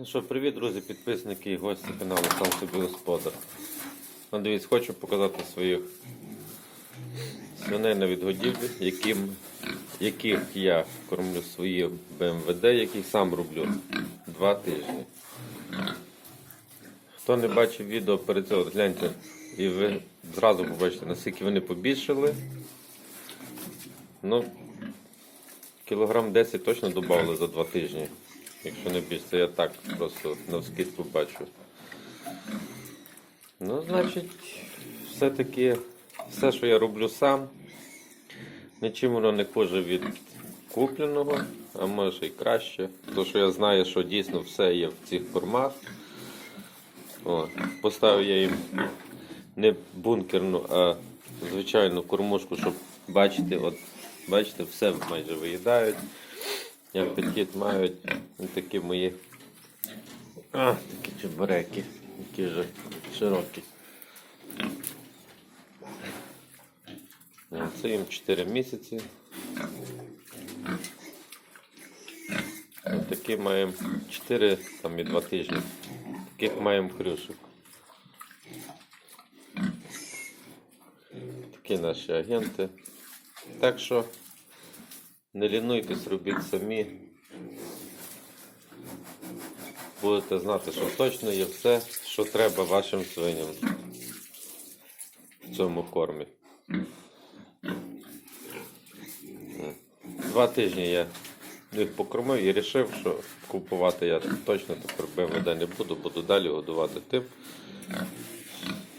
Ну що, привіт, друзі, підписники і гості каналу Сам собі господар. Ну, дивіться, хочу показати своїх свиней на відгодівлі, яким, яких я кормлю свої БМВД, яких сам роблю два тижні. Хто не бачив відео перед от гляньте, і ви зразу побачите, наскільки вони побільшили. Ну, кілограм 10 точно додали за два тижні. Якщо не більше, я так просто навскидку бачу. Ну, значить, все-таки все, що я роблю сам, нічим воно не хуже від купленого, а може і краще. Тому що я знаю, що дійсно все є в цих кормах. О, поставив я їм не бункерну, а звичайну кормушку, щоб бачити, от, бачите, все майже виїдають. Як підхід мають такі мої а, такі чебуреки, які вже широкі. Це їм 4 місяці. Ось такі маємо 4 там і 2 тижні. Таких маємо хрюшок. Такі наші агенти. Так що не лінуйтесь, робіть самі. Будете знати, що точно є все, що треба вашим свиням в цьому кормі. Два тижні я їх покормив і вирішив, що купувати я точно тепер БМВД не буду, буду далі годувати тим,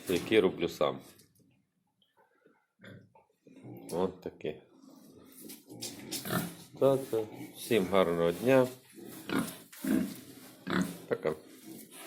який роблю сам. От такі. Та-та. Всім гарного дня.